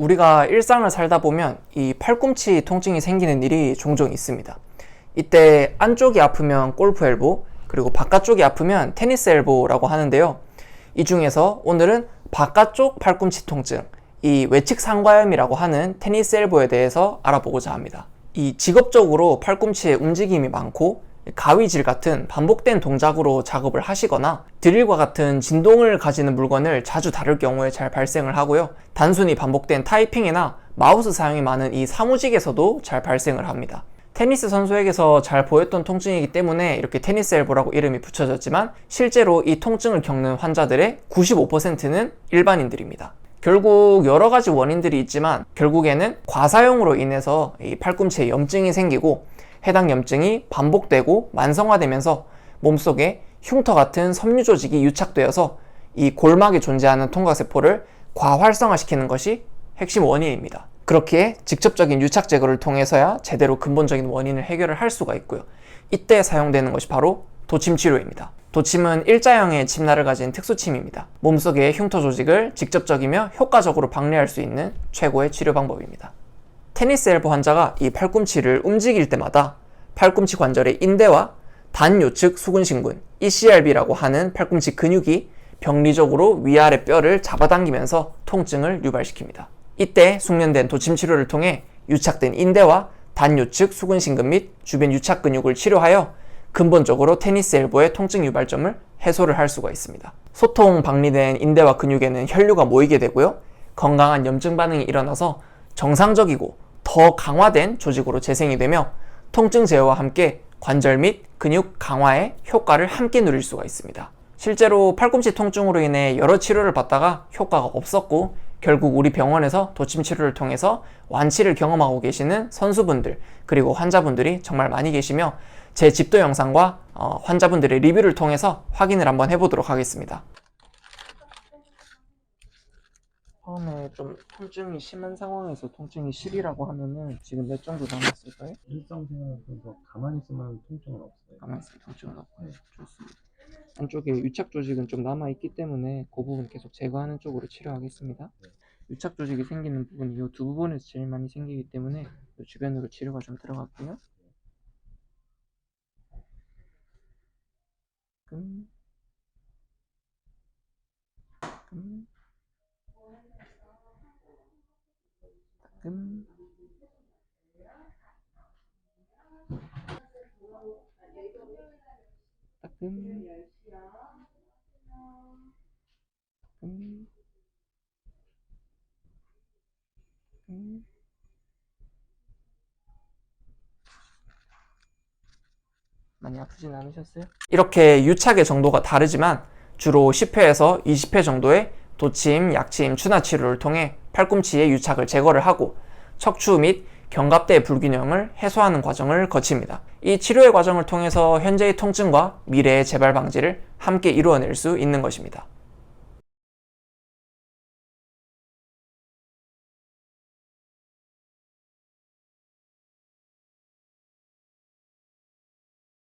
우리가 일상을 살다 보면 이 팔꿈치 통증이 생기는 일이 종종 있습니다. 이때 안쪽이 아프면 골프 엘보, 그리고 바깥쪽이 아프면 테니스 엘보라고 하는데요. 이 중에서 오늘은 바깥쪽 팔꿈치 통증, 이 외측 상과염이라고 하는 테니스 엘보에 대해서 알아보고자 합니다. 이 직업적으로 팔꿈치에 움직임이 많고 가위질 같은 반복된 동작으로 작업을 하시거나 드릴과 같은 진동을 가지는 물건을 자주 다룰 경우에 잘 발생을 하고요. 단순히 반복된 타이핑이나 마우스 사용이 많은 이 사무직에서도 잘 발생을 합니다. 테니스 선수에게서 잘 보였던 통증이기 때문에 이렇게 테니스 엘보라고 이름이 붙여졌지만 실제로 이 통증을 겪는 환자들의 95%는 일반인들입니다. 결국 여러 가지 원인들이 있지만 결국에는 과사용으로 인해서 이 팔꿈치에 염증이 생기고 해당 염증이 반복되고 만성화되면서 몸속에 흉터 같은 섬유 조직이 유착되어서 이 골막에 존재하는 통각세포를 과활성화시키는 것이 핵심 원인입니다. 그렇기에 직접적인 유착 제거를 통해서야 제대로 근본적인 원인을 해결을 할 수가 있고요. 이때 사용되는 것이 바로 도침 치료입니다. 도침은 일자형의 침날을 가진 특수침입니다. 몸속의 흉터 조직을 직접적이며 효과적으로 박리할 수 있는 최고의 치료 방법입니다. 테니스 엘보 환자가 이 팔꿈치를 움직일 때마다 팔꿈치 관절의 인대와 단요측 수근신근 ECRB라고 하는 팔꿈치 근육이 병리적으로 위아래 뼈를 잡아당기면서 통증을 유발시킵니다. 이때 숙련된 도침 치료를 통해 유착된 인대와 단요측 수근신근 및 주변 유착 근육을 치료하여 근본적으로 테니스 엘보의 통증 유발점을 해소를 할 수가 있습니다. 소통 박리된 인대와 근육에는 혈류가 모이게 되고요. 건강한 염증 반응이 일어나서 정상적이고 더 강화된 조직으로 재생이 되며 통증 제어와 함께 관절 및 근육 강화의 효과를 함께 누릴 수가 있습니다. 실제로 팔꿈치 통증으로 인해 여러 치료를 받다가 효과가 없었고 결국 우리 병원에서 도침 치료를 통해서 완치를 경험하고 계시는 선수분들 그리고 환자분들이 정말 많이 계시며 제 집도 영상과 어, 환자분들의 리뷰를 통해서 확인을 한번 해보도록 하겠습니다. 처음에 좀 통증이 심한 상황에서 통증이 10이라고 하면은 지금 몇 정도 남았을까요? 일상생활에서 가만히 있으면 통증은 없어요. 가만히 있으면 통증은 없고 네, 좋습니다. 안쪽에 유착 조직은 좀 남아 있기 때문에 그 부분 계속 제거하는 쪽으로 치료하겠습니다. 네. 유착 조직이 생기는 부분이 이 두 부분에서 제일 많이 생기기 때문에 이 주변으로 치료가 좀 들어갈게요. 끔, 끔, 끔. 따끔 음. 음. 많이 아프진 않으셨어요? 이렇게 유착의 정도가 다르지만 주로 10회에서 20회 정도의 도침, 약침, 추나 치료를 통해 팔꿈치의 유착을 제거를 하고 척추 및 견갑대의 불균형을 해소하는 과정을 거칩니다. 이 치료의 과정을 통해서 현재의 통증과 미래의 재발 방지를 함께 이루어낼 수 있는 것입니다.